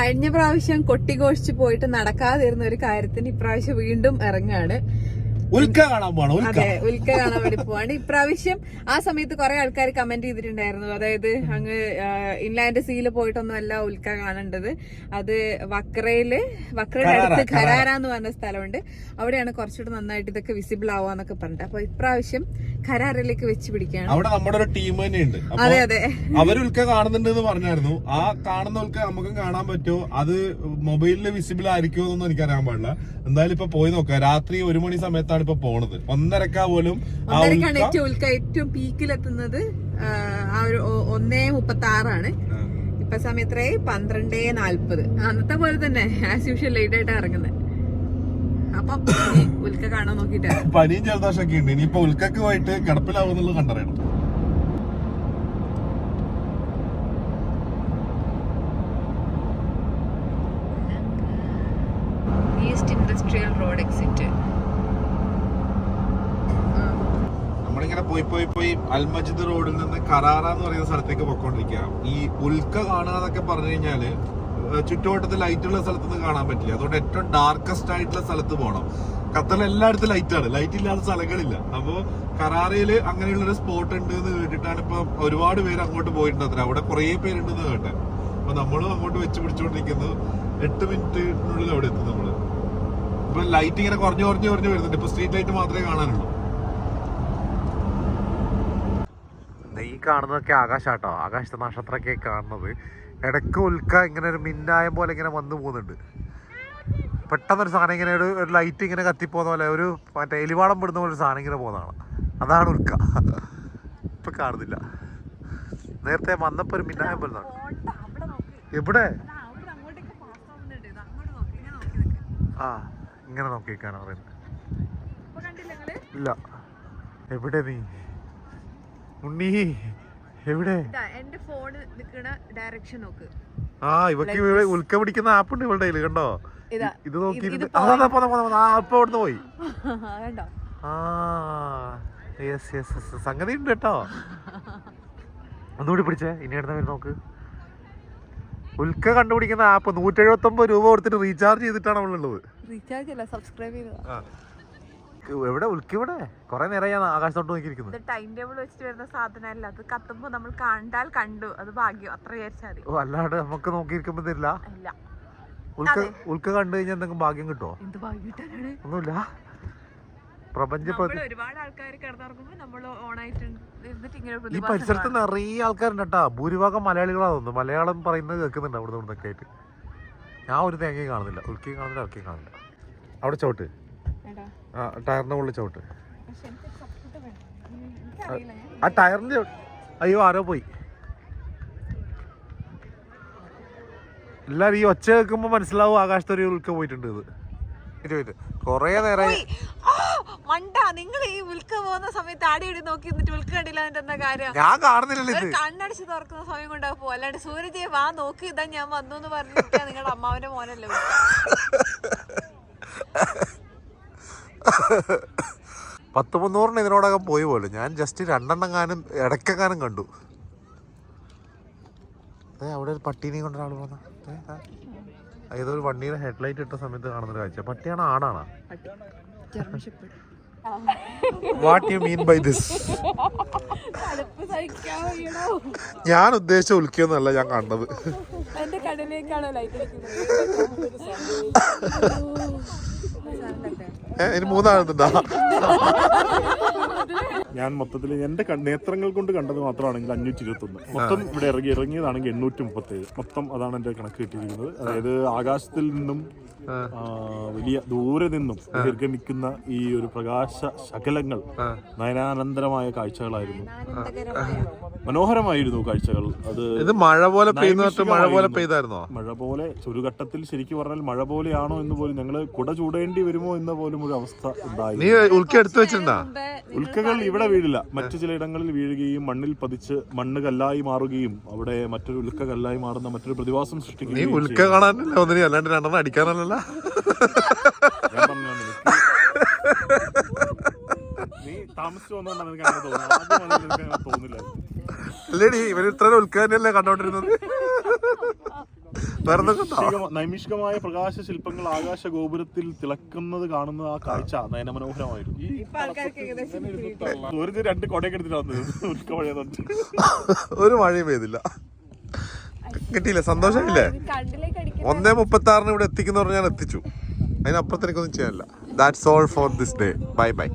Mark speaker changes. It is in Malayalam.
Speaker 1: കഴിഞ്ഞ പ്രാവശ്യം കൊട്ടിഘോഷിച്ച് പോയിട്ട് നടക്കാതിരുന്ന ഒരു കാര്യത്തിന് ഇപ്രാവശ്യം വീണ്ടും ഇറങ്ങാണ്
Speaker 2: ഉൽക്ക കാണാൻ പോവാണ് ഉൽക്ക.
Speaker 1: അതെ ഉൽക്ക കാണാൻ വേണ്ടി പോവാണ്. ഇപ്രാവശ്യം ആ സമയത്ത് കുറെ ആൾക്കാർ കമന്റ് ചെയ്തിട്ടുണ്ടായിരുന്നു. അതായത് അങ്ങ് ഇൻലാൻഡ് സീൽ പോയിട്ടൊന്നുമല്ല ഉൽക്ക കാണേണ്ടത്. അത് വക്രയിൽ വക്രയുടെ അടുത്ത് ഖരാര എന്ന് പറഞ്ഞ സ്ഥലമുണ്ട്. അവിടെയാണ് കുറച്ചുകൂടെ നന്നായിട്ട് ഇതൊക്കെ വിസിബിൾ ആവാന്നൊക്കെ പറഞ്ഞത്. അപ്പൊ ഇപ്രാവശ്യം ഖരാറിലേക്ക് വെച്ച് പിടിക്കുകയാണ്.
Speaker 2: അവിടെ നമ്മുടെ ഒരു ടീം തന്നെയുണ്ട്.
Speaker 1: അതെ അതെ.
Speaker 2: അവർ ഉൽക്ക കാണുന്നുണ്ട് എന്ന് പറഞ്ഞായിരുന്നു. ആ കാണുന്ന ഉൽക്ക നമുക്കും കാണാൻ പറ്റുമോ? അത് മൊബൈലിൽ വിസിബിൾ ആയിരിക്കുമോ എന്നൊന്നും എനിക്കറിയാൻ പാടില്ല. എന്തായാലും ഇപ്പൊ പോയി നോക്കാം. രാത്രി ഒരു മണി സമയത്താണ് ഇപ്പൊ പോണത്. ഒന്നരക്ക പോലും
Speaker 1: ഏറ്റവും ഉൽക്ക ഏറ്റവും പീക്കിലെത്തുന്നത് ആ, ആ ഒരു ഒന്നേ മുപ്പത്തി ആറാണ് ഇപ്പൊ സമയം എത്രയായി പന്ത്രണ്ടേ നാല്പത് അന്നത്തെ പോലെ തന്നെ ആസ് യൂഷ്വൽ ലേറ്റ് ആയിട്ട് ഇറങ്ങുന്നത് അപ്പൊ ഉൽക്ക കാണാൻ നോക്കിട്ട്
Speaker 2: പനിയും ജലദോഷമൊക്കെ ഉണ്ട്. ഇനിയിപ്പോ ഉൽക്കക്ക് പോയിട്ട് കിടപ്പിലാവുന്നുള്ളത് കണ്ടറിയണം.
Speaker 1: ഈസ്റ്റ് ഇൻഡസ്ട്രിയൽ റോഡ് എക്സിറ്റ്
Speaker 2: നമ്മളിങ്ങനെ പോയി പോയി പോയി അൽമജിദ് റോഡിൽ നിന്ന് കറാറ എന്ന് പറയുന്ന സ്ഥലത്തേക്ക് പൊക്കോണ്ടിരിക്കുക ഈ ഉൽക്ക കാണുക എന്നൊക്കെ പറഞ്ഞു കഴിഞ്ഞാൽ ചുറ്റുവട്ടത്ത് ലൈറ്റ് ഉള്ള സ്ഥലത്ത് നിന്ന് കാണാൻ പറ്റില്ല. അതുകൊണ്ട് ഏറ്റവും ഡാർക്കസ്റ്റ് ആയിട്ടുള്ള സ്ഥലത്ത് പോകണം ഖത്തറിൽ എല്ലായിടത്തും ലൈറ്റാണ് ലൈറ്റ് ഇല്ലാത്ത സ്ഥലങ്ങളില്ല. അപ്പോൾ കറാറയിൽ അങ്ങനെയുള്ള ഒരു സ്പോട്ട് ഉണ്ട് എന്ന് കേട്ടിട്ടാണ് ഇപ്പൊ ഒരുപാട് പേര് അങ്ങോട്ട് പോയിട്ടുണ്ട് അത്ര. അവിടെ കുറെ പേരുണ്ടെന്ന് കേട്ടെ. അപ്പൊ നമ്മളും അങ്ങോട്ട് വെച്ച് പിടിച്ചുകൊണ്ടിരിക്കുന്നു. എട്ട് മിനിറ്റിനുള്ളിൽ അവിടെ എത്തും നമ്മൾ. ഇപ്പൊ ലൈറ്റ് ഇങ്ങനെ കുറഞ്ഞു കുറഞ്ഞു കുറഞ്ഞു വരുന്നുണ്ട്. ഇപ്പൊ സ്ട്രീറ്റ് ലൈറ്റ് മാത്രമേ കാണാനുള്ളൂ
Speaker 3: ഈ കാണുന്നതൊക്കെ ആകാശാട്ടോ. ആകാശത്തെ നക്ഷത്രമൊക്കെ കാണുന്നത്. ഇടയ്ക്ക് ഉൽക്ക ഇങ്ങനെ ഒരു മിന്നായം പോലെ ഇങ്ങനെ വന്നു പോകുന്നുണ്ട്. പെട്ടെന്നൊരു സാധനം ഇങ്ങനെ ഒരു ഒരു ലൈറ്റ് ഇങ്ങനെ കത്തിപ്പോകുന്ന പോലെ ഒരു മറ്റേ എലിവാളം പെടുന്ന പോലെ ഒരു സാധനം ഇങ്ങനെ പോകുന്നതാണ് അതാണ് ഉൽക്ക. ഇപ്പൊ കാണുന്നില്ല. നേരത്തെ വന്നപ്പോൾ ഒരു മിന്നായം പോലെ എവിടെ? ആ ഇങ്ങനെ നോക്കിക്കാണ് പറയുന്നത് ഇല്ല. എവിടെ നീ? ഉണ്ണി എവിടെ?
Speaker 1: എന്റെ ഫോണ് നിൽക്കുന്ന ഡയറക്ഷൻ നോക്ക്.
Speaker 3: ആ ഇവക്ക് ഇവിടെ ഉൽക്ക പിടിക്കുന്ന ആപ്പ് ഉണ്ട് ഇവളുടെ കണ്ടോ?
Speaker 1: ഇതാ
Speaker 3: നോക്കി അവിടുന്ന് പോയി.
Speaker 1: കണ്ടോ?
Speaker 3: ആ യെസ് യെസ് സംഗതി ഉണ്ട് കേട്ടോ. ഒന്നുകൂടി പിടിച്ചേ ഇനി അടുത്ത പേര് നോക്ക്. ഉൽക്ക കണ്ടുപിടിക്കുന്ന ആപ്പ് നൂറ്റി എഴുപത്തി ഒമ്പത് രൂപ കൊടുത്തിട്ട് റീചാർജ് ചെയ്തിട്ടാണ് അവളുള്ളത്.
Speaker 1: റീചാർജ് അല്ല സബ്സ്ക്രൈബ് ചെയ്തതാ.
Speaker 3: എവിടെ ഉൽക്ക ഇവിടെ? കുറെ നേരം ഞാൻ ആകാശത്തോട്ട്
Speaker 1: നോക്കിയിരിക്കുന്നു. ടൈം ടേബിൾ വെച്ചിട്ട് വരുന്ന സാധനമല്ല. അത് കത്തുമ്പോ നമ്മൾ കണ്ടാൽ കണ്ടു. അത് ഭാഗ്യം. അത്ര വിചാരിച്ചാൽ മതി.
Speaker 3: ഓ അല്ലാണ്ട് നമുക്ക് നോക്കിയിരിക്കുമ്പോ തരില്ല
Speaker 1: ഇല്ല.
Speaker 3: ഉൽക്ക കണ്ടു കഴിഞ്ഞാൽ എന്തെങ്കിലും ഭാഗ്യം കിട്ടുമോ
Speaker 1: എന്ത് ഭാഗ്യം
Speaker 3: ഒന്നുമില്ല. പ്രപഞ്ച
Speaker 1: ഒരുപാട് ആൾക്കാർ കിടന്നിറങ്ങുമ്പോ നമ്മൾ
Speaker 3: ഈ പരിസരത്ത്. നിറയെ ആൾക്കാരുണ്ട് കേട്ടാ. ഭൂരിഭാഗം മലയാളികളാ തോന്നുന്നു. മലയാളം പറയുന്നത് കേൾക്കുന്നുണ്ട് അവിടെ നിന്ന് ഒക്കെ ആയിട്ട്. ഞാൻ ഒരു തേങ്ങയും കാണുന്നില്ല. ഉൽക്കയും കാണുന്നില്ല ഇറക്കിയും കാണുന്നില്ല. അവിടെ
Speaker 1: ചോട്ട്.
Speaker 3: ആ ടയറിന്റെ മുകളിൽ ചവിട്ട്. ആ ടയറിന്റെ അയ്യോ ആരോ പോയി. എല്ലാരും ഈ ഒച്ച കേൾക്കുമ്പോ മനസ്സിലാവും ആകാശത്തൊരു ഉൽക്ക പോയിട്ടുണ്ട് ഇത്. ഇരുപത് കൊറേ നേരം
Speaker 1: മണ്ട നിങ്ങൾ ഈ ഉൽക്ക പോകുന്ന സമയത്ത് ആടി ഇടി നോക്കി നിന്നിട്ട് ഉൽക്ക കണ്ടില്ല എന്നിട്ട് എന്താ കാര്യം?
Speaker 3: ഞാൻ കാണുന്നില്ലല്ലോ
Speaker 1: കണ്ണടിച്ച് തുറക്കുന്ന സമയം കൊണ്ടാ പോ അല്ലാണ്ട് സൂര്യജയെ വാ നോക്കി ഇതാ ഞാൻ വന്നു എന്ന് പറഞ്ഞിട്ട് നിങ്ങളുടെ അമ്മാവന്റെ മോനല്ലേ.
Speaker 3: പത്ത് മുന്നൂറിന് ഇതിനോടകം പോയി പോലെ. ഞാൻ ജസ്റ്റ് രണ്ടെണ്ണം കാനും ഇടയ്ക്കെങ്ങാനും കണ്ടു. അതെ അവിടെ ഒരു പട്ടീനെയും കൊണ്ട് ഒരാൾ പോന്ന ഏതൊരു വണ്ടിയുടെ ഹെഡ്ലൈറ്റ് ഇട്ട സമയത്ത് കാണുന്ന ഒരു കാഴ്ച. പട്ടിയാണോ ആണാണോ? What you mean by this. ഞാൻ ഉദ്ദേശിച്ച ഉൽക്കൊന്നല്ല ഞാൻ കണ്ടത്.
Speaker 1: കടലിലേക്കാണോ ലൈറ്റ്
Speaker 3: ഇനി മൂന്നാളുണ്ടാ?
Speaker 4: ഞാൻ മൊത്തത്തിൽ എന്റെ നേത്രങ്ങൾ കൊണ്ട് കണ്ടത് മാത്രമാണെങ്കിൽ അഞ്ഞൂറ്റി ഇരുപത്തി ഒന്ന് മൊത്തം ഇവിടെ ഇറങ്ങി ഇറങ്ങിയതാണെങ്കിൽ എണ്ണൂറ്റി മുപ്പത്തി ഏഴ് മൊത്തം അതാണ് എന്റെ കണക്ക് കിട്ടിയിരിക്കുന്നത്. അതായത് ആകാശത്തിൽ നിന്നും വലിയ ദൂരെ നിന്നും നിർഗമിക്കുന്ന ഈ ഒരു പ്രകാശ ശകലങ്ങൾ നയനാനന്തരമായ കാഴ്ചകളായിരുന്നു. മനോഹരമായിരുന്നു കാഴ്ചകൾ. അത്
Speaker 3: ഇത് മഴ പോലെ പെയ്യുന്ന മഴ പോലെ. പെയ്തായിരുന്നോ?
Speaker 4: മഴ പോലെ ഒരു ഘട്ടത്തിൽ ശരിക്കും പറഞ്ഞാൽ മഴ പോലെയാണോ എന്ന് പോലും ഞങ്ങൾ കുട ചൂടേണ്ടി വരുമോ എന്ന പോലും ഒരു അവസ്ഥ ഉണ്ടായി
Speaker 3: നീ എടുത്തു വെച്ചിട്ടുണ്ടാ?
Speaker 4: ഉൽക്കകൾ ഇവിടെ വീഴില്ല. മറ്റു ചിലയിടങ്ങളിൽ വീഴുകയും മണ്ണിൽ പതിച്ച് മണ്ണ് കല്ലായി മാറുകയും അവിടെ മറ്റൊരു ഉൽക്ക കല്ലായി മാറുന്ന മറ്റൊരു പ്രതിഭാസം
Speaker 3: നീ
Speaker 4: സൃഷ്ടിക്കുകയും
Speaker 3: ഉൽക്ക. കാണാനല്ല ഒന്നിനും അല്ലാണ്ട് രണ്ടെണ്ണം അടിക്കാനല്ല
Speaker 4: ഞാൻ പറഞ്ഞു നീ താമസിച്ചു വന്നോണ്ടാണ് എനിക്ക് അങ്ങനെ തോന്നുന്നത്. ആദ്യം വന്നപ്പോൾ എനിക്ക് അങ്ങനെ തോന്നില്ല
Speaker 3: അല്ലേടി ഇവർ ഇത്ര ഉൽക്ക തന്നെയല്ലേ കണ്ടോണ്ടിരുന്നത്? വേറെ കണ്ടോ?
Speaker 4: നൈമിഷികമ- നൈമിഷികമായ പ്രകാശ ശില്പങ്ങൾ ആകാശ ഗോപുരത്തിൽ തിളക്കുന്നത് കാണുന്ന ആ കാഴ്ച നയനമനോഹരമായിരുന്നു. മനോഹരമായിരുന്നു
Speaker 1: ഇപ്പൊ ആൾക്കാർക്ക് ഏകദേശം
Speaker 4: ഒരു ഇത് രണ്ട് കൊടയൊക്കെ എടുത്തിട്ടാണ് വന്നത്. മഴയതുകൊണ്ട്
Speaker 3: ഒരു മഴയും പെയ്തില്ല. കിട്ടിയില്ല? സന്തോഷമില്ലേ? ഒന്നേ മുപ്പത്തി ആറിന് ഇവിടെ എത്തിക്കുന്ന പറഞ്ഞാൽ എത്തിച്ചു. അതിനപ്പുറത്ത് എനിക്കൊന്നും ചെയ്യാനില്ല. That's all for this day bye bye